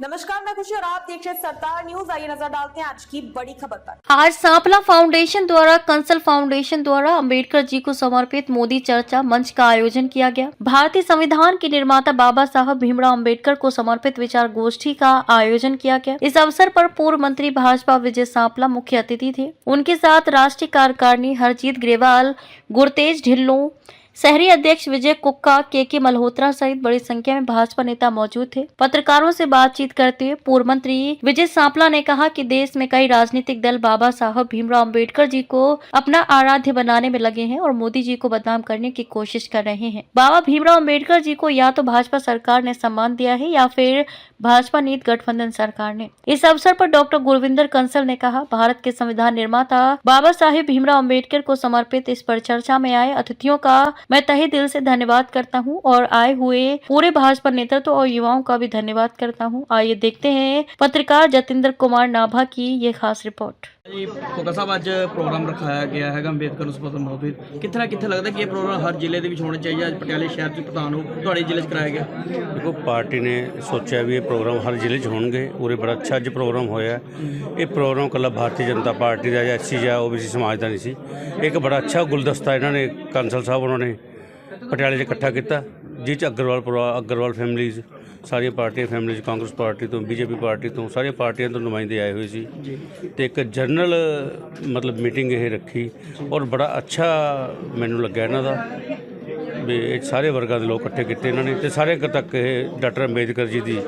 नमस्कार, मैं खुशी और आप देख रहे सरदार न्यूज़। आइए नज़र डालते हैं आज की बड़ी खबर पर। आज सांपला फाउंडेशन द्वारा, कंसल फाउंडेशन द्वारा अंबेडकर जी को समर्पित मोदी चर्चा मंच का आयोजन किया गया। भारतीय संविधान के निर्माता बाबा साहब भीमराव अंबेडकर को समर्पित विचार गोष्ठी का आयोजन किया गया। इस अवसर पर पूर्व मंत्री भाजपा विजय सांपला मुख्य अतिथि थे। उनके साथ राष्ट्रीय कार्यकारिणी हरजीत ग्रेवाल, गुरतेज ढिल्लों शहरी अध्यक्ष विजय कुक्का के के मल्होत्रा सहित बड़ी संख्या में भाजपा नेता मौजूद थे। पत्रकारों से बातचीत करते हुए पूर्व मंत्री विजय सांपला ने कहा कि देश में कई राजनीतिक दल बाबा साहब भीमराव अंबेडकर जी को अपना आराध्य बनाने में लगे हैं और मोदी जी को बदनाम करने की कोशिश कर रहे हैं। बाबा भीमराव अंबेडकर जी को या तो भाजपा सरकार ने सम्मान दिया है या फिर भाजपा नीत गठबंधन सरकार ने। इस अवसर पर डॉक्टर गुरविंदर कंसल ने कहा, भारत के संविधान निर्माता बाबा साहेब भीमराव अंबेडकर को समर्पित इस पर चर्चा में आए अतिथियों का मैं तहे दिल से धन्यवाद करता हूं और आए हुए पूरे भाजपा नेतृत्व और युवाओं का भी धन्यवाद करता हूं आइए देखते हैं पत्रकार जतिंदर कुमार नाभा की ये खास रिपोर्ट ਜੀ ਕੋਕਾ ਸਾਹਿਬ, ਅੱਜ ਪ੍ਰੋਗਰਾਮ ਰਖਾਇਆ ਗਿਆ ਹੈਗਾ, ਅੰਬੇਦਕਰ ਨੂੰ ਸਮਰਪਿਤ ਕਿੱਥੇ ਨਾ ਕਿੱਥੇ ਲੱਗਦਾ ਕਿ ਇਹ ਪ੍ਰੋਗਰਾਮ ਹਰ ਜ਼ਿਲ੍ਹੇ ਦੇ ਵਿੱਚ ਹੋਣਾ ਚਾਹੀਦਾ ਅੱਜ ਪਟਿਆਲੇ ਸ਼ਹਿਰ 'ਚ ਪ੍ਰਧਾਨ ਹੋ, ਤੁਹਾਡੇ ਜ਼ਿਲ੍ਹੇ 'ਚ ਕਰਾਇਆ ਗਿਆ। ਦੇਖੋ, ਪਾਰਟੀ ਨੇ ਸੋਚਿਆ ਵੀ ਇਹ ਪ੍ਰੋਗਰਾਮ ਹਰ ਜ਼ਿਲ੍ਹੇ 'ਚ ਹੋਣਗੇ। ਉਰੇ ਬੜਾ ਅੱਛਾ ਅੱਜ ਪ੍ਰੋਗਰਾਮ ਹੋਇਆ ਇਹ ਪ੍ਰੋਗਰਾਮ ਕੱਲਾ ਭਾਰਤੀ ਜਨਤਾ ਪਾਰਟੀ ਦਾ ਜਾਂ ਐਸਸੀ ਜਾਂ ਓਬੀਸੀ ਸਮਾਜ ਦਾ ਨਹੀਂ ਸੀ। ਇੱਕ ਬੜਾ ਅੱਛਾ ਗੁਲਦਸਤਾ ਇਹਨਾਂ ਨੇ ਕਾਂਸਲ ਸਾਹਿਬ ਉਹਨਾਂ ਨੇ ਪਟਿਆਲੇ 'ਚ ਇਕੱਠਾ ਕੀਤਾ। ਜਿਸ 'ਚ ਅਗਰਵਾਲ ਪਰਿਵਾਰ ਅਗਰਵਾਲ ਫੈਮਿਲੀਜ਼ ਸਾਰੀਆਂ ਪਾਰਟੀਆਂ ਫੈਮਿਲੀਜ਼ ਕਾਂਗਰਸ ਪਾਰਟੀ ਤੋਂ ਬੀਜੇਪੀ ਪਾਰਟੀ ਤੋਂ ਸਾਰੀਆਂ ਪਾਰਟੀਆਂ ਤੋਂ ਨੁਮਾਇੰਦੇ ਆਏ ਹੋਏ ਸੀ। ਤੇ ਇੱਕ ਜਨਰਲ ਮਤਲਬ ਮੀਟਿੰਗ ਇਹ ਰੱਖੀ ਔਰ ਬੜਾ ਅੱਛਾ ਮੈਨੂੰ ਲੱਗਾ ਇਹਨਾਂ ਦਾ ਵੀ ਇਹ ਸਾਰੇ ਵਰਗਾਂ ਦੇ ਲੋਕ ਇਕੱਠੇ ਕੀਤੇ ਇਹਨਾਂ ਨੇ ਤੇ ਸਾਰੇ ਤੱਕ ਇਹ ਡਾਕਟਰ ਅੰਬੇਦਕਰ ਜੀ ਦੀ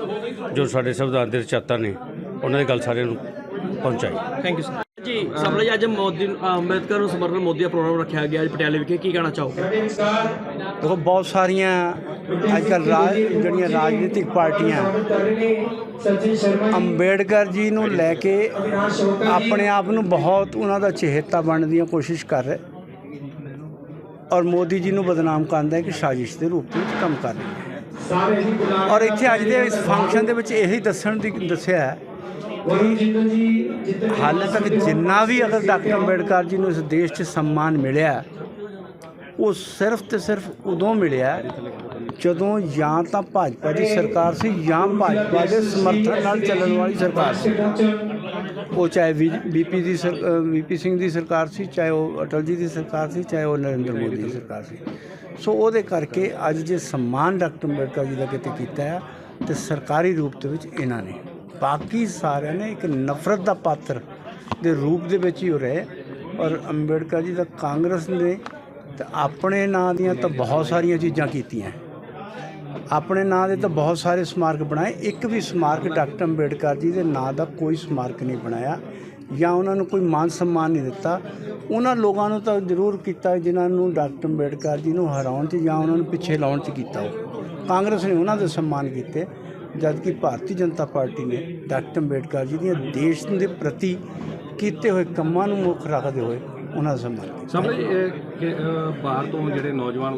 ਜੋ ਸਾਡੇ ਸੰਵਿਧਾਨ ਦੇ ਰਚਾਤਾ ਨੇ ਉਹਨਾਂ ਦੀ ਗੱਲ ਸਾਰਿਆਂ ਨੂੰ ਪਹੁੰਚਾਈ। ਥੈਂਕ ਯੂ ਸਰ ਜੀ ਸਮਝ ਜੀ ਅੱਜ ਮੋਦੀ ਅੰਬੇਦਕਰ ਨੂੰ ਸਮਰਪਿਤ ਮੋਦੀ ਦਾ ਪ੍ਰੋਗਰਾਮ ਰੱਖਿਆ ਗਿਆ ਅੱਜ ਪਟਿਆਲੇ ਵਿਖੇ। ਕੀ ਕਹਿਣਾ ਚਾਹੋਗੇ? ਦੇਖੋ ਬਹੁਤ ਸਾਰੀਆਂ ਅੱਜ ਕੱਲ੍ਹ ਰਾਜ ਜਿਹੜੀਆਂ ਰਾਜਨੀਤਿਕ ਪਾਰਟੀਆਂ, ਅੰਬੇਡਕਰ ਜੀ ਨੂੰ ਲੈ ਕੇ ਆਪਣੇ ਆਪ ਨੂੰ ਬਹੁਤ ਉਹਨਾਂ ਦਾ ਚਹੇਤਾ ਬਣਨ ਦੀਆਂ ਕੋਸ਼ਿਸ਼ ਕਰ ਰਹੇ। ਔਰ ਮੋਦੀ ਜੀ ਨੂੰ ਬਦਨਾਮ ਕਰਦਾ ਦਾ ਇੱਕ ਸਾਜ਼ਿਸ਼ ਦੇ ਰੂਪ ਵਿੱਚ ਕੰਮ ਕਰ ਰਹੀ ਹੈ ਔਰ ਇੱਥੇ ਅੱਜ ਦੇ ਇਸ ਫੰਕਸ਼ਨ ਦੇ ਵਿੱਚ ਇਹੀ ਦੱਸਣ ਦੀ ਦੱਸਿਆ ਹੈ ਹਾਲੇ ਤੱਕ ਜਿੰਨਾ ਵੀ ਅਗਰ ਡਾਕਟਰ ਅੰਬੇਡਕਰ ਜੀ ਨੂੰ ਇਸ ਦੇਸ਼ 'ਚ ਸਨਮਾਨ ਮਿਲਿਆ, ਉਹ ਸਿਰਫ ਤੇ ਸਿਰਫ ਉਦੋਂ ਮਿਲਿਆ ਜਦੋਂ ਜਾਂ ਤਾਂ ਭਾਜਪਾ ਦੀ ਸਰਕਾਰ ਸੀ ਜਾਂ ਭਾਜਪਾ ਦੇ ਸਮਰਥਨ ਨਾਲ ਚੱਲਣ ਵਾਲੀ ਸਰਕਾਰ ਸੀ। ਉਹ ਚਾਹੇ ਬੀਪੀ ਦੀ ਵੀਪੀ ਸਿੰਘ ਦੀ ਸਰਕਾਰ ਸੀ, ਚਾਹੇ ਉਹ ਅਟਲ ਜੀ ਦੀ ਸਰਕਾਰ ਸੀ, ਚਾਹੇ ਉਹ ਨਰਿੰਦਰ ਮੋਦੀ ਦੀ ਸਰਕਾਰ ਸੀ। ਸੋ ਉਹਦੇ ਕਰਕੇ ਅੱਜ ਜੇ ਸਨਮਾਨ ਡਾਕਟਰ ਅੰਬੇਡਕਰ ਜੀ ਦਾ ਕਿਤੇ ਕੀਤਾ ਹੈ ਤੇ ਸਰਕਾਰੀ ਰੂਪ ਦੇ ਵਿੱਚ ਇਹਨਾਂ ਨੇ। ਬਾਕੀ ਸਾਰਿਆਂ ਨੇ ਇੱਕ ਨਫ਼ਰਤ ਦਾ ਪਾਤਰ ਦੇ ਰੂਪ ਦੇ ਵਿੱਚ ਹੀ ਹੋ ਰਹੇ। ਔਰ ਅੰਬੇਡਕਰ ਜੀ ਦਾ ਕਾਂਗਰਸ ਨੇ ਤੇ ਆਪਣੇ ਨਾਂ ਦੀਆਂ ਤਾਂ ਬਹੁਤ ਸਾਰੀਆਂ ਚੀਜ਼ਾਂ ਕੀਤੀਆਂ। ਆਪਣੇ ਨਾਂ ਦੇ ਤਾਂ ਬਹੁਤ ਸਾਰੇ ਸਮਾਰਕ ਬਣਾਏ। ਇੱਕ ਵੀ ਸਮਾਰਕ ਡਾਕਟਰ ਅੰਬੇਡਕਰ ਜੀ ਦੇ ਨਾਂ ਦਾ ਕੋਈ ਸਮਾਰਕ ਨਹੀਂ ਬਣਾਇਆ। ਜਾਂ ਉਹਨਾਂ ਨੂੰ ਕੋਈ ਮਾਨ ਸਨਮਾਨ ਨਹੀਂ ਦਿੱਤਾ। ਉਹਨਾਂ ਲੋਕਾਂ ਨੂੰ ਤਾਂ ਜ਼ਰੂਰ ਕੀਤਾ, ਜਿਨ੍ਹਾਂ ਨੂੰ ਡਾਕਟਰ ਅੰਬੇਡਕਰ ਜੀ ਨੂੰ ਹਰਾਉਣ 'ਚ ਜਾਂ ਉਹਨਾਂ ਨੂੰ ਪਿੱਛੇ ਲਾਉਣ 'ਚ ਕੀਤਾ ਉਹ। ਕਾਂਗਰਸ ਨੇ ਉਹਨਾਂ ਦੇ ਸਨਮਾਨ ਕੀਤੇ ਜਦ ਕਿ ਭਾਰਤੀ ਜਨਤਾ ਪਾਰਟੀ ਨੇ ਡਾਕਟਰ ਅੰਬੇਡਕਰ ਜੀ ਦੀਆਂ ਦੇਸ਼ ਦੇ ਪ੍ਰਤੀ ਕੀਤੇ ਹੋਏ ਕੰਮਾਂ ਨੂੰ ਮੁੱਖ ਰੱਖਦੇ ਹੋਏ ਉਹਨਾਂ ਦਾ ਸਨਮਾਨ ਕੀਤਾ ਸਾਹਮਣੇ ਇਹ ਬਾਹਰ ਤੋਂ ਜਿਹੜੇ ਨੌਜਵਾਨ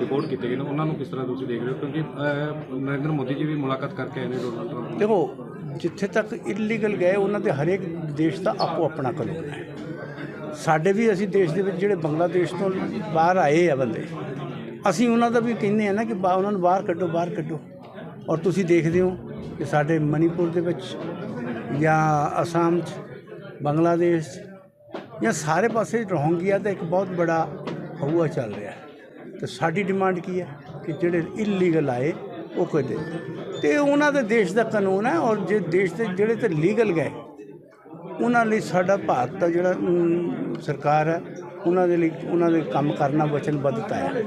ਰਿਪੋਰਟ ਕੀਤੇ ਗਏ ਨੇ ਉਹਨਾਂ ਨੂੰ ਕਿਸ ਤਰ੍ਹਾਂ ਤੁਸੀਂ ਦੇਖ ਰਹੇ ਹੋ? ਕਿਉਂਕਿ ਨਰਿੰਦਰ ਮੋਦੀ ਜੀ ਵੀ ਮੁਲਾਕਾਤ ਕਰਕੇ ਆਏ ਨੇ ਡੋਨਾਲਡ ਟਰੰਪ ਨਾਲ ਦੇਖੋ ਜਿੱਥੇ ਤੱਕ ਇਲੀਗਲ ਗਏ ਉਹਨਾਂ ਦੇ ਹਰੇਕ ਦੇਸ਼ ਦਾ ਆਪੋ ਆਪਣਾ ਕਾਨੂੰਨ ਹੈ। ਸਾਡੇ ਵੀ ਅਸੀਂ ਦੇਸ਼ ਦੇ ਵਿੱਚ ਜਿਹੜੇ ਬੰਗਲਾਦੇਸ਼ ਤੋਂ ਬਾਹਰ ਆਏ ਆ ਬੰਦੇ ਅਸੀਂ ਉਹਨਾਂ ਦਾ ਵੀ ਕਹਿੰਦੇ ਆ ਨਾ ਕਿ ਬਾ ਉਹਨਾਂ ਨੂੰ ਬਾਹਰ ਕੱਢੋ ਬਾਹਰ ਕੱਢੋ। ਔਰ ਤੁਸੀਂ ਦੇਖਦੇ ਹੋ ਕਿ ਸਾਡੇ ਮਨੀਪੁਰ ਦੇ ਵਿੱਚ ਜਾਂ ਅਸਾਮ 'ਚ ਬੰਗਲਾਦੇਸ਼ ਜਾਂ ਸਾਰੇ ਪਾਸੇ ਰੋਹਿੰਗਿਆ ਦਾ ਇੱਕ ਬਹੁਤ ਬੜਾ ਹਊਆ ਚੱਲ ਰਿਹਾ। ਹੈ ਤੇ ਸਾਡੀ ਡਿਮਾਂਡ ਕੀ ਹੈ? ਕਿ ਜਿਹੜੇ ਇਲੀਗਲ ਆਏ, ਉਹ ਕੋਈ ਦੇ ਤੇ ਉਹਨਾਂ ਦੇ ਦੇਸ਼ ਦਾ ਕਾਨੂੰਨ ਹੈ ਔਰ ਜੇ ਦੇਸ਼ ਦੇ ਜਿਹੜੇ ਤੇ ਲੀਗਲ ਗਏ, ਉਹਨਾਂ ਲਈ ਸਾਡਾ ਭਾਰਤ ਦਾ ਜਿਹੜਾ ਸਰਕਾਰ ਹੈ, ਉਹਨਾਂ ਦੇ ਲਈ, ਉਹਨਾਂ ਦੇ ਕੰਮ ਕਰਨਾ ਵਚਨਬੱਧਤਾ ਹੈ।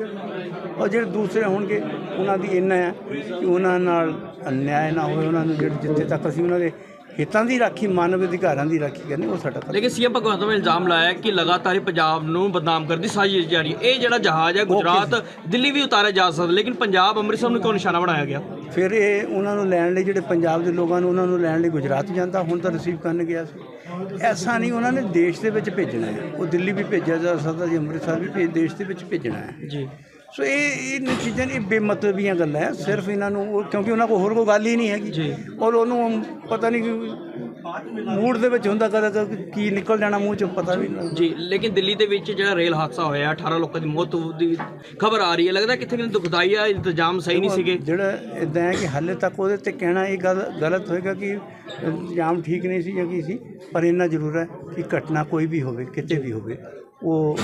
ਔਰ ਜਿਹੜੇ ਦੂਸਰੇ ਹੋਣਗੇ, ਉਹਨਾਂ ਦੀ ਇੰਨਾ ਹੈ ਕਿ ਉਹਨਾਂ ਨਾਲ ਅਨਿਆਏ ਨਾ ਹੋਵੇ ਉਹਨਾਂ ਨੂੰ ਜਿਹੜੇ ਜਿੱਥੇ ਤੱਕ ਅਸੀਂ ਉਹਨਾਂ ਦੇ ਹਿੱਤਾਂ ਦੀ ਰਾਖੀ ਮਾਨਵ ਅਧਿਕਾਰਾਂ ਦੀ ਰਾਖੀ ਕਰਨੀ ਉਹ ਸਾਡਾ ਕੰਮ ਲੇਕਿਨ ਸੀਐਮ ਭਗਵੰਤ ਮਾਨ ਇਲਜ਼ਾਮ ਲਾਇਆ ਕਿ ਲਗਾਤਾਰ ਹੀ ਪੰਜਾਬ ਨੂੰ ਬਦਨਾਮ ਕਰਨ ਦੀ ਸਾਜ਼ਿਸ਼ ਜਾਰੀ ਹੈ। ਇਹ ਜਿਹੜਾ ਜਹਾਜ਼ ਹੈ ਗੁਜਰਾਤ ਦਿੱਲੀ ਵੀ ਉਤਾਰਿਆ ਜਾ ਸਕਦਾ ਲੇਕਿਨ ਪੰਜਾਬ ਅੰਮ੍ਰਿਤਸਰ ਨੂੰ ਕਿਉਂ ਨਿਸ਼ਾਨਾ ਬਣਾਇਆ ਗਿਆ? ਫਿਰ ਇਹ ਉਹਨਾਂ ਨੂੰ ਲੈਣ ਲਈ ਜਿਹੜੇ ਪੰਜਾਬ ਦੇ ਲੋਕਾਂ ਨੂੰ ਉਹਨਾਂ ਨੂੰ ਲੈਣ ਲਈ ਗੁਜਰਾਤ ਜਾਂਦਾ ਹੁਣ ਤਾਂ ਰਿਸੀਵ ਕਰਨ ਗਿਆ ਸੀ। ਐਸਾ ਨਹੀਂ ਉਹਨਾਂ ਨੇ ਦੇਸ਼ ਦੇ ਵਿੱਚ ਭੇਜਣਾ ਹੈ। ਉਹ ਦਿੱਲੀ ਵੀ ਭੇਜਿਆ ਜਾ ਸਕਦਾ ਜੀ ਅੰਮ੍ਰਿਤਸਰ ਵੀ ਭੇਜ ਦੇਸ਼ ਦੇ ਵਿੱਚ ਭੇਜਣਾ ਹੈ। ਜੀ। ਸੋ ਇਹ ਇਹ ਚੀਜ਼ਾਂ ਇਹ ਬੇਮਤਲਬੀਆਂ ਗੱਲਾਂ ਹੈ। ਸਿਰਫ ਇਹਨਾਂ ਨੂੰ ਉਹ- ਕਿਉਂਕਿ ਉਹਨਾਂ ਕੋਲ ਹੋਰ ਕੋਈ ਗੱਲ ਹੀ ਨਹੀਂ ਹੈਗੀ। ਔਰ ਉਹਨੂੰ ਪਤਾ ਨਹੀਂ ਕਿ ਮੂਡ ਦੇ ਵਿੱਚ ਹੁੰਦਾ ਕਦੇ ਕਦੇ ਕੀ ਨਿਕਲ ਜਾਣਾ ਮੂੰਹ ਚੋਂ ਪਤਾ ਵੀ ਨਹੀਂ। ਜੀ ਲੇਕਿਨ ਦਿੱਲੀ ਦੇ ਵਿੱਚ ਜਿਹੜਾ ਰੇਲ ਹਾਦਸਾ ਹੋਇਆ 18 ਲੋਕਾਂ ਦੀ ਮੌਤ ਦੀ ਖਬਰ ਆ ਰਹੀ ਹੈ। ਲੱਗਦਾ ਕਿੱਥੇ ਕਿਤੇ ਦੁਖਦਾਈ ਆ ਇੰਤਜ਼ਾਮ ਸਹੀ ਨਹੀਂ ਸੀਗੇ। ਜਿਹੜਾ ਇਦਾਂ ਹੈ ਕਿ ਹਾਲੇ ਤੱਕ ਉਹਦੇ ਤੇ ਕਹਿਣਾ ਇਹ ਗੱਲ ਗਲਤ ਹੋਏਗਾ ਕਿ ਇੰਤਜ਼ਾਮ ਠੀਕ ਨਹੀਂ ਸੀ ਜਾਂ ਕੀ ਸੀ ਪਰ ਇੰਨਾ ਜ਼ਰੂਰ ਹੈ ਕਿ ਘਟਨਾ ਕੋਈ ਵੀ ਹੋਵੇ ਕਿਤੇ ਵੀ ਹੋਵੇ। ਉਹ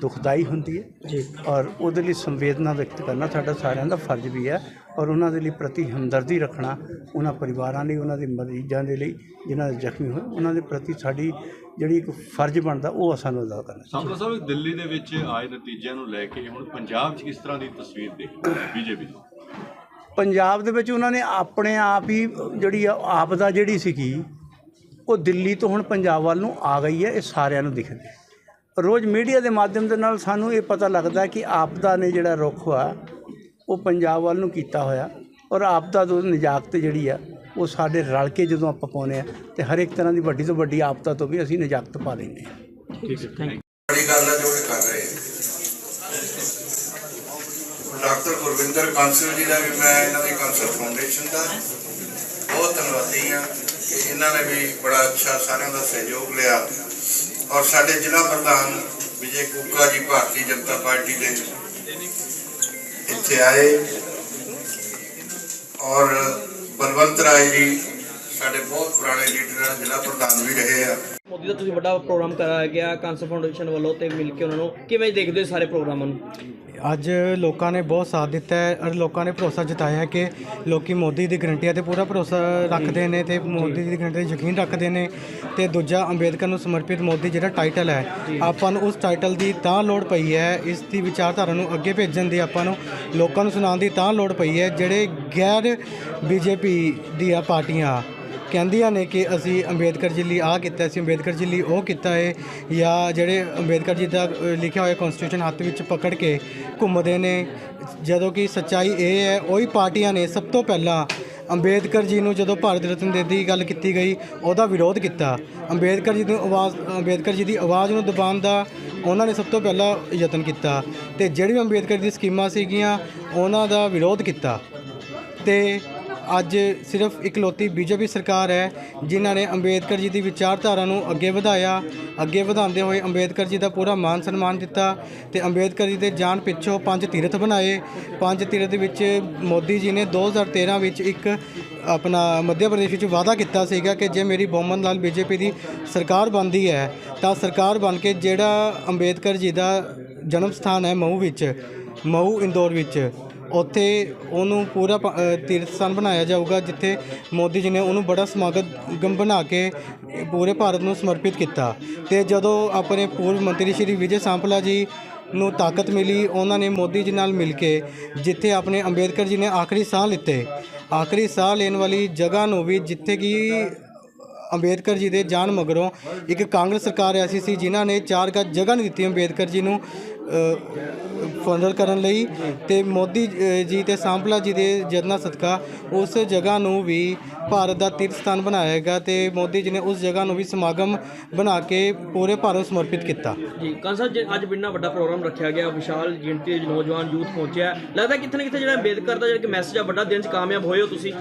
ਦੁਖਦਾਈ ਹੁੰਦੀ ਹੈ ਜੀ। ਔਰ ਉਹਦੇ ਲਈ ਸੰਵੇਦਨਾ ਵਿਅਕਤ ਕਰਨਾ ਸਾਡਾ ਸਾਰਿਆਂ ਦਾ ਫਰਜ਼ ਵੀ ਹੈ ਔਰ ਉਹਨਾਂ ਦੇ ਲਈ ਪ੍ਰਤੀ ਹਮਦਰਦੀ ਰੱਖਣਾ ਉਹਨਾਂ ਪਰਿਵਾਰਾਂ ਲਈ ਉਹਨਾਂ ਦੇ ਮਰੀਜ਼ਾਂ ਦੇ ਲਈ ਜਿਨ੍ਹਾਂ ਦੇ ਜ਼ਖਮੀ ਹੋਏ ਉਹਨਾਂ ਦੇ ਪ੍ਰਤੀ ਸਾਡੀ ਜਿਹੜੀ ਇੱਕ ਫਰਜ਼ ਬਣਦਾ ਉਹ ਸਾਨੂੰ ਅਦਾ ਕਰਨਾ ਸਾਹਮਣੇ ਸਾਹਿਬ ਦਿੱਲੀ ਦੇ ਵਿੱਚ ਆਏ ਨਤੀਜਿਆਂ ਨੂੰ ਲੈ ਕੇ ਹੁਣ ਪੰਜਾਬ 'ਚ ਕਿਸ ਤਰ੍ਹਾਂ ਦੀ ਤਸਵੀਰ ਦੇਖੀ ਬੀਜੇਪੀ ਦੀ? ਪੰਜਾਬ ਦੇ ਵਿੱਚ ਉਹਨਾਂ ਨੇ ਆਪਣੇ ਆਪ ਹੀ ਜਿਹੜੀ ਆ ਆਪਦਾ ਜਿਹੜੀ ਸੀਗੀ ਉਹ ਦਿੱਲੀ ਤੋਂ ਹੁਣ ਪੰਜਾਬ ਵੱਲ ਨੂੰ ਆ ਗਈ ਹੈ ਇਹ ਸਾਰਿਆਂ ਨੂੰ ਦਿਖਦੀ ਹੈ। ਰੋਜ਼ ਮੀਡੀਆ ਦੇ ਮਾਧਿਅਮ ਦੇ ਨਾਲ ਸਾਨੂੰ ਇਹ ਪਤਾ ਲੱਗਦਾ ਕਿ ਆਪਦਾ ਨੇ ਜਿਹੜਾ ਰੁੱਖ ਆ ਉਹ ਪੰਜਾਬ ਵੱਲ ਨੂੰ ਕੀਤਾ ਹੋਇਆ ਔਰ ਆਪਦਾ ਤੋਂ ਨਿਜਾਕਤ ਜਿਹੜੀ ਆ ਉਹ ਸਾਡੇ ਰਲ ਕੇ ਜਦੋਂ ਆਪਾਂ ਪਾਉਂਦੇ ਆ ਤੇ ਹਰ ਇੱਕ ਤਰ੍ਹਾਂ ਦੀ ਵੱਡੀ ਤੋਂ ਵੱਡੀ ਆਪਦਾ ਤੋਂ ਵੀ ਅਸੀਂ ਨਿਜਾਕਤ ਪਾ ਲੈਂਦੇ ਹਾਂ ਬੜੀ ਗੱਲ ਹੈ ਜੋ ਇਹ ਕਰ ਰਹੇ ਡਾਕਟਰ ਗੁਰਵਿੰਦਰ ਕਾਂਸਲ ਜੀ ਦਾ ਵੀ ਮੈਂ ਇਹਨਾਂ ਦੀ ਕਾਂਸਲ ਫਾਊਂਡੇਸ਼ਨ ਦਾ ਬਹੁਤ ਧੰਨਵਾਦੀ ਹਾਂ ਕਿ ਇਹਨਾਂ ਨੇ ਵੀ ਬੜਾ ਅੱਛਾ ਸਾਰਿਆਂ ਦਾ ਸਹਿਯੋਗ ਲਿਆ। ਔਰ ਸਾਡੇ ਜ਼ਿਲ੍ਹਾ ਪ੍ਰਧਾਨ ਵਿਜੇ ਕੋਕਾ ਜੀ ਭਾਰਤੀ ਜਨਤਾ ਪਾਰਟੀ ਦੇ ਇੱਥੇ ਆਏ। ਔਰ ਬਲਵੰਤ ਰਾਏ ਜੀ ਸਾਡੇ ਬਹੁਤ ਪੁਰਾਣੇ ਲੀਡਰ ਹਨ ਜ਼ਿਲ੍ਹਾ ਪ੍ਰਧਾਨ ਵੀ ਰਹੇ ਆ। ਮੋਦੀ ਦਾ ਤੁਸੀਂ ਵੱਡਾ ਪ੍ਰੋਗਰਾਮ ਕਰਾਇਆ ਗਿਆ ਕਾਂਸਰ ਫਾਊਂਡੇਸ਼ਨ ਵੱਲੋਂ ਤੇ ਮਿਲ ਕੇ ਉਹਨਾਂ ਨੂੰ ਕਿਵੇਂ ਦੇਖਦੇ ਹੋ ਸਾਰੇ ਪ੍ਰੋਗਰਾਮਾਂ ਨੂੰ? ਅੱਜ ਲੋਕਾਂ ਨੇ ਬਹੁਤ ਸਾਥ ਦਿੱਤਾ ਹੈ ਔਰ ਲੋਕਾਂ ਨੇ ਭਰੋਸਾ ਜਤਾਇਆ ਹੈ ਕਿ ਲੋਕੀ ਮੋਦੀ ਦੀ ਗਰੰਟੀਆਂ ਤੇ ਪੂਰਾ ਭਰੋਸਾ ਰੱਖਦੇ ਨੇ ਤੇ ਮੋਦੀ ਦੀ ਗਰੰਟੀ ਤੇ ਯਕੀਨ ਰੱਖਦੇ ਨੇ ਤੇ ਦੂਜਾ ਅੰਬੇਦਕਰ ਨੂੰ ਸਮਰਪਿਤ ਮੋਦੀ ਜਿਹੜਾ ਟਾਈਟਲ ਹੈ ਆਪਾਂ ਨੂੰ ਉਸ ਟਾਈਟਲ ਦੀ ਤਾਂ ਲੋੜ ਪਈ ਹੈ ਇਸ ਦੀ ਵਿਚਾਰਧਾਰਾ ਨੂੰ ਅੱਗੇ ਭੇਜਣ ਦੀ ਆਪਾਂ ਨੂੰ ਲੋਕਾਂ ਨੂੰ ਸੁਣਾਉਣ ਦੀ ਤਾਂ ਲੋੜ ਪਈ ਹੈ ਜਿਹੜੇ ਗੈਰ ਬੀਜੇਪੀ ਦੀਆਂ ਪਾਰਟੀਆਂ ਕਹਿੰਦੀਆਂ ਨੇ ਕਿ ਅਸੀਂ ਅੰਬੇਦਕਰ ਜੀ ਲਈ ਆਹ ਕੀਤਾ ਸੀ ਅੰਬੇਦਕਰ ਜੀ ਲਈ ਉਹ ਕੀਤਾ ਹੈ ਜਾਂ ਜਿਹੜੇ ਅੰਬੇਦਕਰ ਜੀ ਦਾ ਲਿਖਿਆ ਹੋਇਆ ਕਨਸਟੀਟਿਊਸ਼ਨ ਹੱਥ ਵਿੱਚ ਪਕੜ ਕੇ ਘੁੰਮਦੇ ਨੇ। ਜਦੋਂ ਕਿ ਸੱਚਾਈ ਇਹ ਹੈ, ਉਹੀ ਪਾਰਟੀਆਂ ਨੇ ਸਭ ਤੋਂ ਪਹਿਲਾਂ ਅੰਬੇਦਕਰ ਜੀ ਨੂੰ ਜਦੋਂ ਭਾਰਤ ਰਤਨ ਦੇ ਦੀ ਗੱਲ ਕੀਤੀ ਗਈ, ਉਹਦਾ ਵਿਰੋਧ ਕੀਤਾ। ਅੰਬੇਦਕਰ ਜੀ ਨੂੰ ਆਵਾਜ਼, ਅੰਬੇਦਕਰ ਜੀ ਦੀ ਆਵਾਜ਼ ਨੂੰ ਦਬਾਉਣ ਦਾ ਉਹਨਾਂ ਨੇ ਸਭ ਤੋਂ ਪਹਿਲਾਂ ਯਤਨ ਕੀਤਾ ਤੇ ਜਿਹੜੀ ਵੀ ਅੰਬੇਦਕਰ ਦੀ ਸਕੀਮਾਂ ਸੀਗੀਆਂ, ਉਹਨਾਂ ਦਾ ਵਿਰੋਧ ਕੀਤਾ। ਤੇ ਅੱਜ ਸਿਰਫ ਇਕਲੌਤੀ ਬੀਜੇਪੀ ਸਰਕਾਰ ਹੈ, ਜਿਨ੍ਹਾਂ ਨੇ ਅੰਬੇਦਕਰ ਜੀ ਦੀ ਵਿਚਾਰਧਾਰਾ ਨੂੰ ਅੱਗੇ ਵਧਾਇਆ। ਅੱਗੇ ਵਧਾਉਂਦੇ ਹੋਏ ਅੰਬੇਦਕਰ ਜੀ ਦਾ ਪੂਰਾ ਮਾਨ ਸਨਮਾਨ ਦਿੱਤਾ ਤੇ ਅੰਬੇਦਕਰ ਜੀ ਦੇ ਜਾਣ ਪਿੱਛੋਂ ਪੰਜ ਤੀਰਥ ਬਣਾਏ। ਪੰਜ ਤੀਰਥ ਦੇ ਵਿੱਚ ਮੋਦੀ ਜੀ ਨੇ 2013 ਵਿੱਚ ਇੱਕ ਆਪਣਾ ਮੱਧ ਪ੍ਰਦੇਸ਼ ਵਿੱਚ ਵਾਅਦਾ ਕੀਤਾ ਸੀਗਾ ਕਿ ਜੇ ਮੇਰੀ ਬੋਮਨ ਲਾਲ ਬੀਜੇਪੀ ਦੀ ਸਰਕਾਰ ਬਣਦੀ ਹੈ, ਤਾਂ ਸਰਕਾਰ ਬਣ ਕੇ ਜਿਹੜਾ ਅੰਬੇਦਕਰ ਜੀ ਦਾ ਜਨਮ ਸਥਾਨ ਹੈ ਮਊ ਵਿੱਚ, ਮਊ ਇੰਦੌਰ ਵਿੱਚ। ਉੱਥੇ ਉਹਨੂੰ ਪੂਰਾ ਪ- ਅ, ਤੀਰਥ ਸਥਾਨ ਬਣਾਇਆ ਜਾਊਗਾ ਜਿੱਥੇ ਮੋਦੀ ਜੀ ਨੇ ਉਹਨੂੰ ਬੜਾ ਸਮਾਗਮ ਬਣਾ ਕੇ ਪੂਰੇ ਭਾਰਤ ਨੂੰ ਸਮਰਪਿਤ ਕੀਤਾ। ਤੇ ਜਦੋਂ ਆਪਣੇ ਪੂਰਵ ਮੰਤਰੀ ਸ਼੍ਰੀ ਵਿਜੇ ਸਾਂਪਲਾ ਜੀ ਨੂੰ ਤਾਕਤ ਮਿਲੀ ਉਹਨਾਂ ਨੇ ਮੋਦੀ ਜੀ ਨਾਲ ਮਿਲ ਕੇ ਜਿੱਥੇ ਆਪਣੇ ਅੰਬੇਦਕਰ ਜੀ ਨੇ ਆਖਰੀ ਸਾਹ ਲਿੱਤੇ। ਆਖਰੀ ਸਾਹ ਲੈਣ ਵਾਲੀ ਜਗ੍ਹਾ ਨੂੰ ਵੀ ਜਿੱਥੇ ਕਿ ਅੰਬੇਦਕਰ ਜੀ ਦੇ ਜਾਣ ਮਗਰੋਂ ਇੱਕ ਕਾਂਗਰਸ ਸਰਕਾਰ ਐਸੀ ਸੀ ਜਿਨ੍ਹਾਂ ਨੇ ਚਾਰ ਗੱਜ ਜਗ੍ਹਾ ਨਹੀਂ ਦਿੱਤੀ ਅੰਬੇਦਕਰ ਜੀ ਨੂੰ। ਫੰਡਲ ਕਰਨ ਲਈ ਤੇ ਮੋਦੀ ਜੀ ਤੇ ਸਾਂਪਲਾ ਜੀ ਦੇ ਜਦਨਾ ਸਦਕਾ ਉਸ ਜਗ੍ਹਾ ਨੂੰ ਵੀ ਭਾਰਤ ਦਾ ਤੀਰਥ ਸਥਾਨ ਬਣਾਏਗਾ ਤੇ ਮੋਦੀ ਜੀ ਨੇ ਉਸ ਜਗ੍ਹਾ ਨੂੰ ਵੀ ਸਮਾਗਮ ਬਣਾ ਕੇ ਪੂਰੇ ਭਾਰਤ ਸਮਰਪਿਤ ਕੀਤਾ। ਜੀ ਕਾਂਸਰ ਜੀ ਅੱਜ ਬਿੰਨਾ ਵੱਡਾ ਪ੍ਰੋਗਰਾਮ ਰੱਖਿਆ ਗਿਆ, ਵਿਸ਼ਾਲ ਗਿਣਤੀ ਵਿੱਚ ਨੌਜਵਾਨ ਯੂਥ ਪਹੁੰਚਿਆ, ਲੱਗਦਾ ਕਿੱਥੇ ਨਾ ਕਿੱਥੇ ਜਿਹੜਾ ਅੰਬੇਦਕਰ ਦਾ ਜਿਹੜਾ ਕਿ ਮੈਸੇਜ ਆ, ਵੱਡਾ ਦਿਨ 'ਚ ਕਾਮਯਾਬ ਹੋਏ ਹੋ ਤੁਸੀਂ?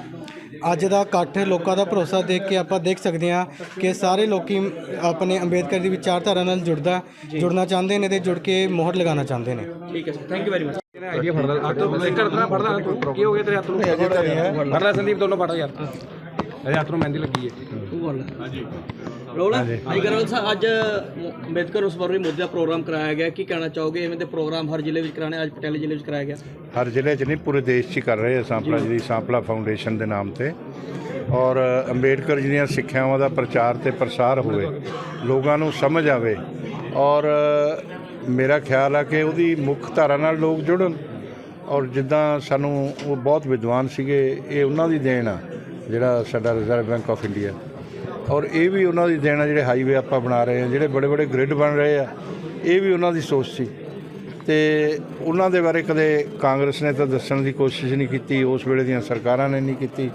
ਅੱਜ ਦਾ ਇਕੱਠ ਲੋਕਾਂ ਦਾ ਭਰੋਸਾ ਦੇਖ ਕੇ ਆਪਾਂ ਦੇਖ ਸਕਦੇ ਹਾਂ ਕਿ ਸਾਰੇ ਲੋਕੀ ਆਪਣੇ ਅੰਬੇਦਕਰ ਦੀ ਵਿਚਾਰਧਾਰਾ ਨਾਲ ਜੁੜਦਾ ਜੁੜਨਾ ਚਾਹੁੰਦੇ ਨੇ ਤੇ ਜੁੜ ਕੇ ਮੋਹਰ ਲਗਾਉਣਾ ਚਾਹੁੰਦੇ ਨੇ। ਠੀਕ ਹੈ sir thank you very much idea ਫੜਦਾ? ਹੱਥ ਇੱਕ ਕਰਦਾ ਫੜਦਾ? ਕੀ ਹੋ ਗਿਆ ਤੇਰੇ ਹੱਥ ਨੂੰ? ਫੜ ਲੈ ਸੰਦੀਪ ਦੋਨੋਂ ਫੜ ਯਾਰ। ਇਹਦੇ ਹੱਥ ਨੂੰ ਮਹਿੰਦੀ ਲੱਗੀ ਹੈ। ਰੋਲਾ? ਅੱਜ ਗਰਵਲ ਸਾਹਿਬ ਅੱਜ ਅੰਬੇਦਕਰ ਉਸ ਬਾਰੇ ਮੋਦੀ ਦਾ ਪ੍ਰੋਗਰਾਮ ਕਰਾਇਆ ਗਿਆ। ਕੀ ਕਹਿਣਾ ਚਾਹੋਗੇ? ਐਵੇਂ ਦੇ ਪ੍ਰੋਗਰਾਮ ਹਰ ਜ਼ਿਲ੍ਹੇ ਵਿੱਚ ਕਰਾਣੇ ਅੱਜ ਪਟਿਆਲੇ ਜ਼ਿਲ੍ਹੇ ਵਿੱਚ ਕਰਾਇਆ ਗਿਆ। ਹਰ ਜ਼ਿਲ੍ਹੇ 'ਚ ਨਹੀਂ ਪੂਰੇ ਦੇਸ਼ 'ਚ ਕਰ ਰਹੇ ਆ ਸਾਂਪਲਾ ਜੀ। ਦੀ ਸਾਂਪਲਾ ਫਾਊਂਡੇਸ਼ਨ ਦੇ ਨਾਮ ਤੇ। ਔਰ ਅੰਬੇਡਕਰ ਜੀ ਦੀਆਂ ਸਿੱਖਿਆਵਾਂ ਦਾ ਪ੍ਰਚਾਰ ਤੇ ਪ੍ਰਸਾਰ ਹੋਵੇ ਲੋਕਾਂ ਨੂੰ ਸਮਝ ਆਵੇ। ਔਰ ਮੇਰਾ ਖਿਆਲ ਆ ਕਿ ਉਹਦੀ ਮੁੱਖ ਧਾਰਾ ਨਾਲ ਲੋਕ ਜੁੜਨ। ਔਰ ਜਿੱਦਾਂ ਸਾਨੂੰ ਉਹ ਬਹੁਤ ਵਿਦਵਾਨ ਸੀਗੇ ਇਹ ਉਹਨਾਂ ਦੀ ਦੇਣ ਆ ਜਿਹੜਾ ਸਾਡਾ ਰਿਜ਼ਰਵ ਬੈਂਕ ਆਫ ਇੰਡੀਆ ਔਰ ਇਹ ਵੀ ਉਹਨਾਂ ਦੀ ਦੇਣਾ ਜਿਹੜੇ ਹਾਈਵੇ ਆਪਾਂ ਬਣਾ ਰਹੇ ਆ ਜਿਹੜੇ ਬੜੇ ਬੜੇ ਗ੍ਰਿਡ ਬਣ ਰਹੇ ਆ, ਇਹ ਵੀ ਉਹਨਾਂ ਦੀ ਸੋਚ ਸੀ। ਤੇ ਉਹਨਾਂ ਦੇ ਬਾਰੇ ਕਦੇ ਕਾਂਗਰਸ ਨੇ ਤਾਂ ਦੱਸਣ ਦੀ ਕੋਸ਼ਿਸ਼ ਨਹੀਂ ਕੀਤੀ, ਉਸ ਵੇਲੇ ਦੀਆਂ ਸਰਕਾਰਾਂ ਨੇ ਨਹੀਂ ਕੀਤੀ,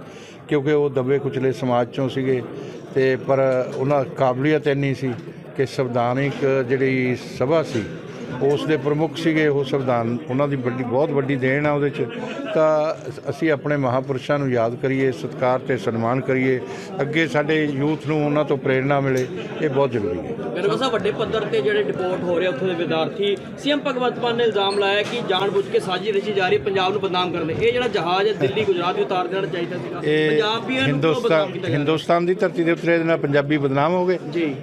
ਕਿਉਂਕਿ ਉਹ ਦਬੇ ਕੁਚਲੇ ਸਮਾਜ ਚੋਂ ਸੀਗੇ। ਤੇ ਪਰ ਉਹਨਾਂ ਕਾਬਲੀਅਤ ਇੰਨੀ ਸੀ ਕਿ ਸੰਵਿਧਾਨਿਕ ਜਿਹੜੀ ਸਭਾ ਸੀ ਉਸ ਦੇ ਪ੍ਰਮੁੱਖ ਸੀਗੇ ਉਹ ਸੰਵਿਧਾਨ ਉਹਨਾਂ ਦੀ ਵੱਡੀ ਬਹੁਤ ਵੱਡੀ ਦੇਣ ਆ ਉਹਦੇ 'ਚ। ਤਾਂ ਅਸੀਂ ਆਪਣੇ ਮਹਾਪੁਰਸ਼ਾਂ ਨੂੰ ਯਾਦ ਕਰੀਏ ਸਤਿਕਾਰ ਤੇ ਸਨਮਾਨ ਕਰੀਏ। ਅੱਗੇ ਸਾਡੇ ਯੂਥ ਨੂੰ ਉਹਨਾਂ ਤੋਂ ਪ੍ਰੇਰਣਾ ਮਿਲੇ ਇਹ ਬਹੁਤ ਜ਼ਰੂਰੀ ਹੈ। ਗਰੇਵਾਲ ਸਾਹਿਬ ਵੱਡੇ ਪੱਧਰ ਤੇ ਜਿਹੜੇ ਡਿਪੋਰਟ ਹੋ ਰਹੇ ਉੱਥੋਂ ਦੇ ਵਿਦਿਆਰਥੀ ਸੀਐਮ ਭਗਵੰਤ ਮਾਨ ਨੇ ਇਲਜ਼ਾਮ ਲਾਇਆ ਕਿ ਜਾਣਬੁੱਝ ਕੇ ਸਾਜ਼ਿਸ਼ ਰਚੀ ਜਾ ਰਹੀ ਪੰਜਾਬ ਨੂੰ ਬਦਨਾਮ ਕਰਨ ਲਈ। ਇਹ ਜਿਹੜਾ ਜਹਾਜ਼ ਹੈ ਦਿੱਲੀ ਗੁਜਰਾਤ ਵੀ ਉਤਾਰ ਦੇਣਾ ਚਾਹੀਦਾ ਸੀਗਾ। ਇਹ ਪੰਜਾਬੀਆਂ ਨੂੰ ਕਿਉਂ ਬਦਨਾਮ ਹਿੰਦੁਸਤਾਨ ਦੀ ਧਰਤੀ ਦੇ ਉੱਤੇ ਇਹਦੇ ਨਾਲ ਪੰਜਾਬੀ ਬਦਨਾਮ ਹੋ ਗਏ।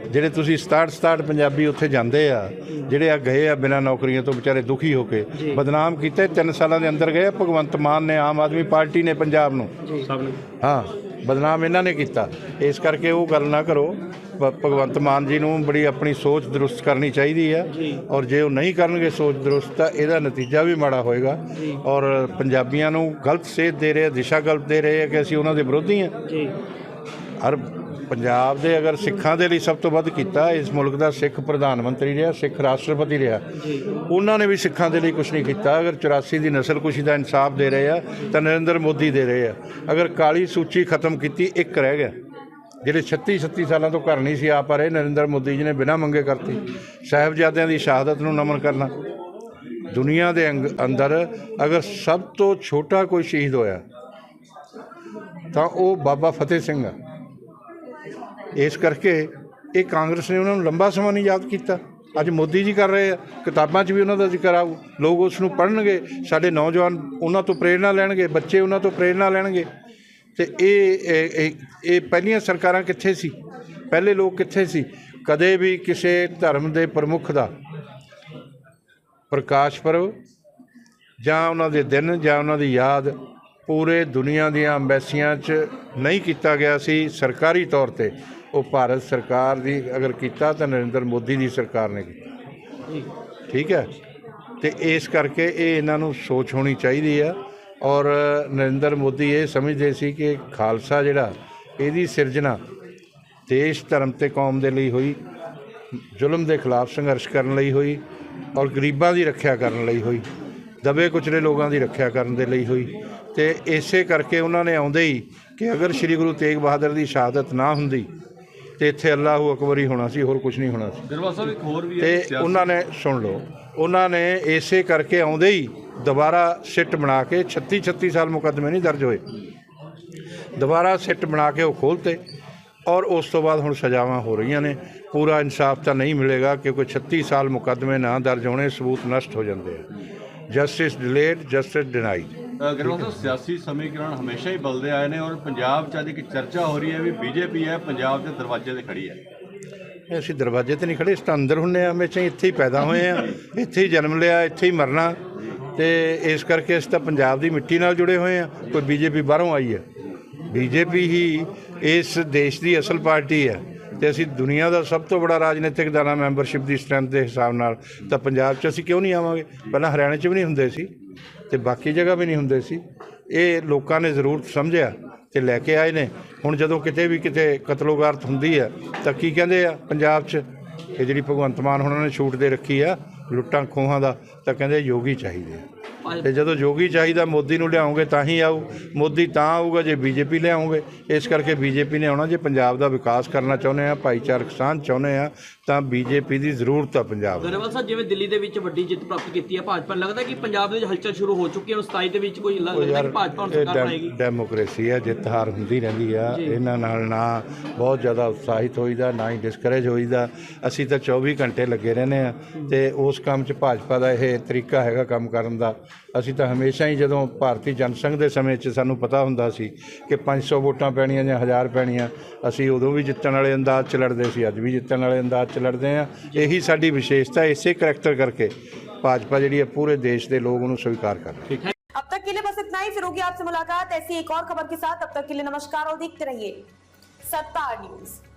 ਜਿਹੜੇ ਤੁਸੀਂ 67 67 ਪੰਜਾਬੀ ਉੱਥੇ ਜਾਂਦੇ ਆ ਜਿਹੜੇ ਆ ਗਏ ਆ ਬਿਨਾਂ ਨੌਕਰੀਆਂ ਤੋਂ ਵਿਚਾਰੇ ਦੁਖੀ ਹੋ ਕੇ। ਬਦਨਾਮ ਕੀਤੇ 3 ਸਾਲਾਂ ਦੇ ਅੰਦਰ ਗਏ। ਆ। ਭਗਵੰਤ ਮਾਨ ਨੇ ਆਮ ਆਦਮੀ ਪਾਰਟੀ ਨੇ ਪੰਜਾਬ ਨੂੰ। ਸਭ ਨੇ। ਹਾਂ ਬਦਨਾਮ ਇਹਨਾਂ ਨੇ ਕੀਤਾ। ਇਸ ਕਰਕੇ ਉਹ ਗੱਲ ਨਾ ਕਰੋ। ਭਗਵੰਤ ਮਾਨ ਜੀ ਨੂੰ ਬੜੀ ਆਪਣੀ ਸੋਚ ਦਰੁਸਤ ਕਰਨੀ ਚਾਹੀਦੀ ਆ ਔਰ ਜੇ ਉਹ ਨਹੀਂ ਕਰਨਗੇ ਸੋਚ ਦਰੁਸਤ ਤਾਂ ਇਹਦਾ ਨਤੀਜਾ ਵੀ ਮਾੜਾ ਹੋਏਗਾ। ਔਰ ਪੰਜਾਬੀਆਂ ਨੂੰ ਗਲਤ ਸੇਧ ਦੇ ਰਹੇ ਆ ਦਿਸ਼ਾ ਗਲਤ ਦੇ ਰਹੇ ਆ ਕਿ ਅਸੀਂ ਉਹਨਾਂ ਦੇ ਵਿਰੋਧੀ ਆ ਜੀ। ਹਰ ਪੰਜਾਬ ਦੇ ਅਗਰ ਸਿੱਖਾਂ ਦੇ ਲਈ ਸਭ ਤੋਂ ਵੱਧ ਕੀਤਾ, ਇਸ ਮੁਲਕ ਦਾ ਸਿੱਖ ਪ੍ਰਧਾਨ ਮੰਤਰੀ ਰਿਹਾ, ਸਿੱਖ ਰਾਸ਼ਟਰਪਤੀ ਰਿਹਾ। ਉਹਨਾਂ ਨੇ ਵੀ ਸਿੱਖਾਂ ਦੇ ਲਈ ਕੁਝ ਨਹੀਂ ਕੀਤਾ। ਅਗਰ 84 ਦੀ ਨਸਲਕੁਸ਼ੀ ਦਾ ਇਨਸਾਫ ਦੇ ਰਹੇ ਆ, ਤਾਂ ਨਰਿੰਦਰ ਮੋਦੀ ਦੇ ਰਹੇ ਆ। ਅਗਰ ਕਾਲੀ ਸੂਚੀ ਖਤਮ ਕੀਤੀ, ਇੱਕ ਰਹਿ ਗਿਆ। ਜਿਹੜੇ 36 37 ਸਾਲਾਂ ਤੋਂ ਘਰ ਨਹੀਂ ਸੀ ਆ ਪਾ ਰਹੇ, ਨਰਿੰਦਰ ਮੋਦੀ ਜੀ ਨੇ ਬਿਨਾਂ ਮੰਗੇ ਕਰਤੀ। ਸਾਹਿਬਜ਼ਾਦਿਆਂ ਦੀ ਸ਼ਹਾਦਤ ਨੂੰ ਨਮਨ ਕਰਨਾ। ਦੁਨੀਆ ਦੇ ਅੰਗ- ਅੰਦਰ ਅਗਰ ਸਭ ਤੋਂ ਛੋਟਾ ਕੋਈ ਸ਼ਹੀਦ ਹੋਇਆ, ਤਾਂ ਉਹ ਬਾਬਾ ਫਤਿਹ ਸਿੰਘ ਆ। ਇਸ ਕਰਕੇ ਇਹ ਕਾਂਗਰਸ ਨੇ ਉਹਨਾਂ ਨੂੰ ਲੰਬਾ ਸਮਾਂ ਨਹੀਂ ਯਾਦ ਕੀਤਾ। ਅੱਜ ਮੋਦੀ ਜੀ ਕਰ ਰਹੇ ਆ, ਕਿਤਾਬਾਂ 'ਚ ਵੀ ਉਹਨਾਂ ਦਾ ਜ਼ਿਕਰ ਆਊ। ਲੋਕ ਉਸ ਨੂੰ ਪੜ੍ਹਨਗੇ, ਸਾਡੇ ਨੌਜਵਾਨ ਉਹਨਾਂ ਤੋਂ ਪ੍ਰੇਰਣਾ ਲੈਣਗੇ, ਬੱਚੇ ਉਹਨਾਂ ਤੋਂ ਪ੍ਰੇਰਣਾ ਲੈਣਗੇ। ਤੇ ਇਹ, ਇਹ- ਪਹਿਲੀਆਂ ਸਰਕਾਰਾਂ ਕਿੱਥੇ ਸੀ? ਪਹਿਲੇ ਲੋਕ ਕਿੱਥੇ ਸੀ? ਕਦੇ ਵੀ ਕਿਸੇ ਧਰਮ ਦੇ ਪ੍ਰਮੁੱਖ ਦਾ ਪ੍ਰਕਾਸ਼ ਪਰਵ ਜਾਂ ਉਹਨਾਂ ਦੇ ਦਿਨ ਜਾਂ ਉਹਨਾਂ ਦੀ ਯਾਦ ਪੂਰੇ ਦੁਨੀਆ ਦੀਆਂ ਅੰਬੈਸੀਆਂ 'ਚ ਨਹੀਂ ਕੀਤਾ ਗਿਆ ਸੀ ਸਰਕਾਰੀ ਤੌਰ ਤੇ। ਉਹ ਭਾਰਤ ਸਰਕਾਰ ਦੀ ਅਗਰ ਕੀਤਾ ਤਾਂ ਨਰਿੰਦਰ ਮੋਦੀ ਦੀ ਸਰਕਾਰ ਨੇ ਕੀਤਾ। ਠੀਕ। ਹੈ? ਤੇ ਇਸ ਕਰਕੇ ਇਹ ਇਹਨਾਂ ਨੂੰ ਸੋਚ ਹੋਣੀ ਚਾਹੀਦੀ ਆ। ਔਰ ਨਰਿੰਦਰ ਮੋਦੀ ਇਹ ਸਮਝਦੇ ਸੀ ਕਿ ਖਾਲਸਾ ਜਿਹੜਾ ਇਹਦੀ ਸਿਰਜਣਾ ਦੇਸ਼ ਧਰਮ ਤੇ ਕੌਮ ਦੇ ਲਈ ਹੋਈ ਜ਼ੁਲਮ ਦੇ ਖਿਲਾਫ ਸੰਘਰਸ਼ ਕਰਨ ਲਈ ਹੋਈ ਔਰ ਗਰੀਬਾਂ ਦੀ ਰੱਖਿਆ ਕਰਨ ਲਈ ਹੋਈ ਦਬੇ ਕੁਚਲੇ ਲੋਕਾਂ ਦੀ ਰੱਖਿਆ ਕਰਨ ਦੇ ਲਈ ਹੋਈ। ਤੇ ਇਸੇ ਕਰਕੇ ਉਹਨਾਂ ਨੇ ਆਉਂਦੇ ਹੀ ਕਿ ਅਗਰ ਸ੍ਰੀ ਗੁਰੂ ਤੇਗ ਬਹਾਦਰ ਦੀ ਸ਼ਹਾਦਤ ਨਾ ਹੁੰਦੀ ਤੇ ਇੱਥੇ ਅੱਲਾਹੂ ਅਕਬਰ ਹੀ ਹੋਣਾ ਸੀ ਹੋਰ ਕੁਝ ਨਹੀਂ ਹੋਣਾ ਸੀ। ਗਰੇਵਾਲ ਸਾਹਿਬ ਇੱਕ ਹੋਰ ਵੀ ਹੈ ਤੇ ਉਹਨਾਂ ਨੇ ਸੁਣ ਲਓ ਉਹਨਾਂ ਨੇ ਇਸੇ ਕਰਕੇ ਆਉਂਦੇ ਹੀ ਦੁਬਾਰਾ ਸਿੱਟ ਬਣਾ ਕੇ 36 36 ਸਾਲ ਮੁਕੱਦਮੇ ਨਹੀਂ ਦਰਜ ਹੋਏ। ਦੁਬਾਰਾ ਸਿੱਟ ਬਣਾ ਕੇ ਉਹ ਖੋਲਤੇ ਔਰ ਉਸ ਤੋਂ ਬਾਅਦ ਹੁਣ ਸਜ਼ਾਵਾਂ ਹੋ ਰਹੀਆਂ ਨੇ। ਪੂਰਾ ਇਨਸਾਫ ਤਾਂ ਨਹੀਂ ਮਿਲੇਗਾ ਕਿਉਂਕਿ 36 ਸਾਲ ਮੁਕੱਦਮੇ ਨਾ ਦਰਜ ਹੋਣੇ ਸਬੂਤ ਨਸ਼ਟ ਹੋ ਜਾਂਦੇ ਆ। Justice delayed justice denied Grewal sahib ਸਿਆਸੀ ਸਮੀਕਰਨ ਹਮੇਸ਼ਾ ਹੀ ਬਲਦੇ ਆਏ ਨੇ ਔਰ ਪੰਜਾਬ 'ਚ ਅੱਜ ਇੱਕ ਚਰਚਾ ਹੋ ਰਹੀ ਹੈ ਵੀ ਬੀਜੇਪੀ ਹੈ, ਪੰਜਾਬ ਦੇ ਦਰਵਾਜ਼ੇ ਤੇ ਖੜੀ ਹੈ। ਅਸੀਂ ਦਰਵਾਜ਼ੇ ਤੇ ਨਹੀਂ ਖੜੇ ਇਸ ਤਾਂ ਅੰਦਰ ਹੁੰਨੇ ਆ ਹਮੇਸ਼ਾ ਹੀ ਇੱਥੇ ਹੀ ਪੈਦਾ ਹੋਏ ਆ ਇੱਥੇ ਹੀ ਜਨਮ ਲਿਆ, ਇੱਥੇ ਹੀ ਮਰਨਾ। ਤੇ ਇਸ ਕਰਕੇ ਅਸੀਂ ਤਾਂ ਪੰਜਾਬ ਦੀ ਮਿੱਟੀ ਨਾਲ ਜੁੜੇ ਹੋਏ ਆ ਕੋਈ ਬੀਜੇਪੀ ਬਾਹਰੋਂ ਆਈ ਹੈ। ਬੀਜੇਪੀ ਹੀ ਇਸ ਦੇਸ਼ ਦੀ ਅਸਲ ਪਾਰਟੀ ਹੈ ਤੇ ਅਸੀਂ ਦੁਨੀਆ ਦਾ ਸਭ ਤੋਂ ਬੜਾ ਰਾਜਨੀਤਿਕ ਦਾਣਾ ਮੈਂਬਰਸ਼ਿਪ ਦੀ ਸਟਰੈਂਥ ਦੇ ਹਿਸਾਬ ਨਾਲ ਤਾਂ ਪੰਜਾਬ 'ਚ ਅਸੀਂ ਕਿਉਂ ਨਹੀਂ ਆਵਾਂਗੇ? ਪਹਿਲਾਂ ਹਰਿਆਣਾ 'ਚ ਵੀ ਨਹੀਂ ਹੁੰਦੇ ਸੀ। ਤੇ ਬਾਕੀ ਜਗ੍ਹਾ ਵੀ ਨਹੀਂ ਹੁੰਦੇ ਸੀ। ਇਹ ਲੋਕਾਂ ਨੇ ਜ਼ਰੂਰ ਸਮਝਿਆ ਤੇ ਲੈ ਕੇ ਆਏ ਨੇ। ਹੁਣ ਜਦੋਂ ਕਿਤੇ ਵੀ ਕਿਤੇ ਕਤਲੋਗਾਰਤ ਹੁੰਦੀ ਹੈ, ਤਾਂ ਕੀ ਕਹਿੰਦੇ ਆ ਪੰਜਾਬ 'ਚ? ਇਹ ਜਿਹੜੀ ਭਗਵੰਤ ਮਾਨ ਉਹਨਾਂ ਨੇ ਛੂਟ ਦੇ ਰੱਖੀ ਆ, ਲੁੱਟਾਂ ਖੋਹਾਂ ਦਾ, ਤਾਂ ਕਹਿੰਦੇ ਯੋਗੀ ਚਾਹੀਦੇ ਆ। ਤੇ ਜਦੋਂ ਯੋਗੀ ਚਾਹੀਦਾ ਮੋਦੀ ਨੂੰ ਲਿਆਉਂਗੇ ਤਾਂ ਹੀ ਆਊ। ਮੋਦੀ ਤਾਂ ਆਊਗਾ ਜੇ ਬੀਜੇਪੀ ਲਿਆਉਂਗੇ। ਇਸ ਕਰਕੇ ਬੀਜੇਪੀ ਨੇ ਆਉਣਾ ਜੇ ਪੰਜਾਬ ਦਾ ਵਿਕਾਸ ਕਰਨਾ ਚਾਹੁੰਦੇ ਆ ਭਾਈਚਾਰਕ ਸਾਂਝ ਚਾਹੁੰਦੇ ਆ ਤਾਂ ਬੀਜੇਪੀ ਦੀ ਜ਼ਰੂਰਤ ਆ ਪੰਜਾਬ ਨੂੰ ਗਰੇਵਾਲ ਸਾਹਿਬ ਜਿਵੇਂ ਦਿੱਲੀ ਦੇ ਵਿੱਚ ਵੱਡੀ ਜਿੱਤ ਪ੍ਰਾਪਤ ਕੀਤੀ ਹੈ ਭਾਜਪਾ ਨੂੰ ਲੱਗਦਾ ਕਿ ਪੰਜਾਬ ਦੇ ਵਿੱਚ ਹਲਚਲ ਸ਼ੁਰੂ ਹੋ ਚੁੱਕੀ ਹੈ 27 ਦੇ ਵਿੱਚ ਕੋਈ ਲੱਗਦਾ ਕਿ ਭਾਜਪਾ ਹੁਣ ਸਰਕਾਰ ਬਣਾਏਗੀ? ਡੈਮੋਕ੍ਰੇਸੀ ਹੈ ਜਿੱਤ ਹਾਰ ਹੁੰਦੀ ਰਹਿੰਦੀ ਆ। ਇਹਨਾਂ ਨਾਲ ਨਾ ਬਹੁਤ ਜ਼ਿਆਦਾ ਉਤਸ਼ਾਹਿਤ ਹੋਈਦਾ ਨਾ ਹੀ ਡਿਸਕਰੇਜ ਹੋਈਦਾ। ਅਸੀਂ ਤਾਂ 24 ਘੰਟੇ ਲੱਗੇ ਰਹਿੰਦੇ ਆ ਤੇ ਉਸ ਕੰਮ 'ਚ ਭਾਜਪਾ ਦਾ ਇਹ ਤਰੀਕਾ ਹੈਗਾ ਕੰਮ ਕਰਨ ਦਾ। ਅਸੀਂ ਤਾਂ ਹਮੇਸ਼ਾ ਹੀ ਜਦੋਂ ਭਾਰਤੀ ਜਨਸੰਘ ਦੇ ਸਮੇਂ 'ਚ ਸਾਨੂੰ ਪਤਾ ਹੁੰਦਾ ਸੀ ਕਿ 500 ਵੋਟਾਂ ਪੈਣੀਆਂ ਜਾਂ 1000 ਪੈਣੀਆਂ ਅਸੀਂ ਉਦੋਂ ਵੀ ਜਿੱਤਣ ਵਾਲੇ ਅੰਦਾਜ਼ 'ਚ ਲੜਦੇ ਸੀ ਅੱਜ ਵੀ ਜਿੱਤਣ ਵਾਲੇ ਅੰਦਾਜ਼ 'ਚ ਲੜਦੇ ਆ ਇਹੀ ਸਾਡੀ ਵਿਸ਼ੇਸ਼ਤਾ ਇਸੇ ਕਰੈਕਟਰ ਕਰਕੇ ਭਾਜਪਾ ਜਿਹੜੀ ਹੈ ਪੂਰੇ ਦੇਸ਼ ਦੇ ਲੋਕ ਉਹਨੂੰ ਸਵੀਕਾਰ ਕਰ ਰਹੇ अब तक के लिए बस इतना ही फिर होगी आपसे मुलाकात ऐसी एक और खबर के साथ अब तक के लिए नमस्कार और देखते रहिए सत्ता न्यूज